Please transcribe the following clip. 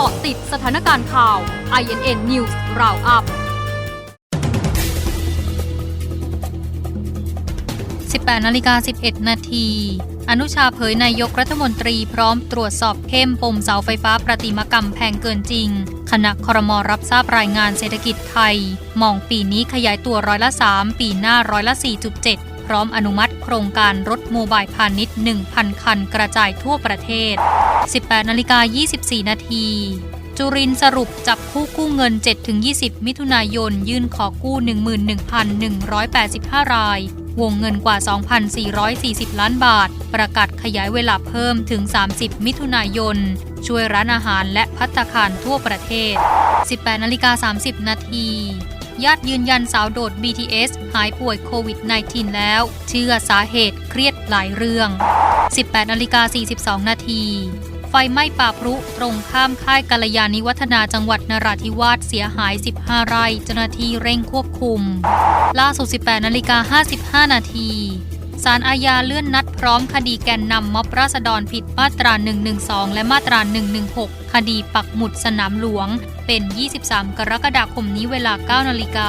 กาะติดสถานการณ์ข่าว INN News Roundup 18นาฬิกา 11 นาที อนุชาเผยนายกรัฐมนตรีพร้อมตรวจสอบเข้มปมเสาไฟฟ้าประติมากรรมแพงเกินจริง คณะครมรับทราบรายงานเศรษฐกิจไทย มองปีนี้ขยายตัวร้อยละ 3 ปีหน้าร้อยละ 4.7 พร้อมอนุมัติโครงการรถโมบายพาณิชย์ 1,000 คันกระจายทั่วประเทศ 18นาฬิกา24 นาทีจุรินสรุปจับคู่กู้เงิน 7-20 มิถุนายน ยื่นขอกู้ 11,185 ราย วงเงินกว่า 2,440 ล้านบาท ประกาศขยายเวลาเพิ่มถึง 30 มิถุนายน ช่วยร้านอาหารและพัตตาคารทั่วประเทศ 18นาฬิกา30 นาทีญาติยืนยันสาวโดด BTS หายป่วยโควิด -19 แล้ว เชื่อสาเหตุเครียดหลายเรื่อง 18นาฬิกา42 นาที ไฟไหม้ป่าพรุตรงข้ามค่ายกัลยาณิวัฒนาจังหวัดนราธิวาสเสียหาย 15 ไร่เจ้าหน้าที่เร่งควบคุม ล่าสุด 18นาฬิกา55 นาทีศาลอาญาเลื่อนนัดพร้อมคดีแกนนำม็อบราษฎรผิดมาตรา 112 และมาตรา 116 คดีปักหมุดสนามหลวง เป็น 23 กรกฎาคมนี้เวลา 9 นาฬิกา